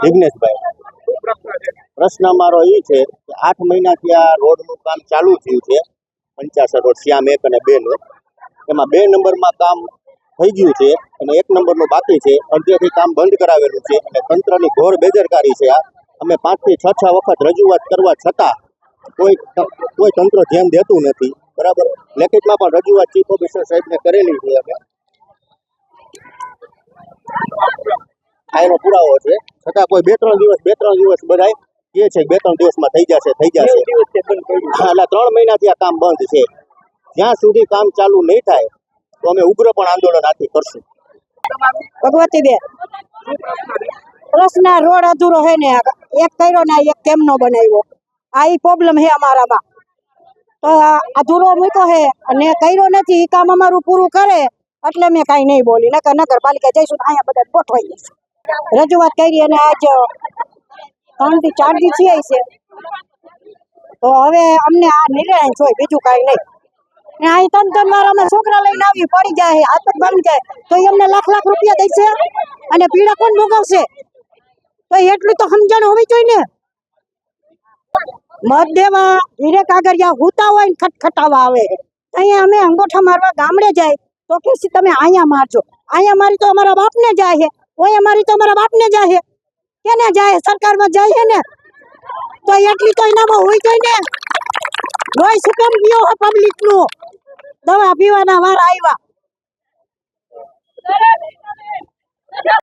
જિગ્નેશભાઈ. શું પ્રશ્ન અમારો એ છે કે આઠ મહિનાથી આ રોડનું કામ ચાલુ થયું છે પંચાસર રોડ, શ્યામ એક અને બે નું એમાં બે નંબરમાં કામ થઈ ગયું છે અને એક નંબરનું બાકી છે. અડધેથી કામ બંધ કરાવેલું છે અને તંત્રની ઘોર બેદરકારી છે આ. અમે પાંચથી છ છ વખત રજૂઆત કરવા છતાં કોઈ કોઈ તંત્ર ધ્યાન દેતું નથી. બરાબર? લેખિતમાં પણ રજૂઆત ચીફ ઓફિસર સાહેબને કરેલી છે અમે. આનો પુરાવો છે. છતાં કોઈ બે ત્રણ દિવસ બે ત્રણ દિવસ બધાય કે છે બે ત્રણ દિવસમાં થઈ જશે થઈ જશે. હા, એટલે ત્રણ મહિનાથી આ કામ બંધ છે. જ્યાં સુધી કામ ચાલુ નહીં થાય તો અમે ઉગ્ર પણ આંદોલન આથી કરશું. ભગવતી બેન પ્રશ્ન આ રોડ અધૂરો હે ને એક કર્યો ને એક કેમ નો બનાવ્યો? આ પ્રોબ્લેમ હે અમારામાં. તો આ અધૂરો મૂક્યો હે અને કર્યો નથી એ કામ અમારું પૂરું કરે એટલે મેં કાંઈ નહીં બોલી. નકર નગરપાલિકા જઈશું અહીંયા બધા ગોઠવાઈ જઈશું. રજૂઆત કરી અને આજ ત્રણથી ચાર દી છીએ છે. તો હવે અમને આ નિર્ણય જોઈ બીજું કાંઈ નહીં. છોકરા લઈને આવી, પડી જાય અને પીડા કોણ ભોગવશે? તો એટલું તો સમજણ હોવી જોઈએ ને મત દેવા, હીરે હુતા હોય ને ખટખટાવા આવે. અહીંયા અમે અંગોઠા મારવા ગામડે જાય. તો કે તમે અહીંયા મારજો. અહીંયા મારી તો અમારા બાપને જાય છે. ઓય અમારી તો અમારા બાપને જાય છે. કેને જાય? સરકારમાં જાય ને? તો એટલી તો એનામાં હોય તો ને? લોહી સુકમ ગયો પબ્લિકનું પબ્લિક દવા પીવાના વાર આવ્યા.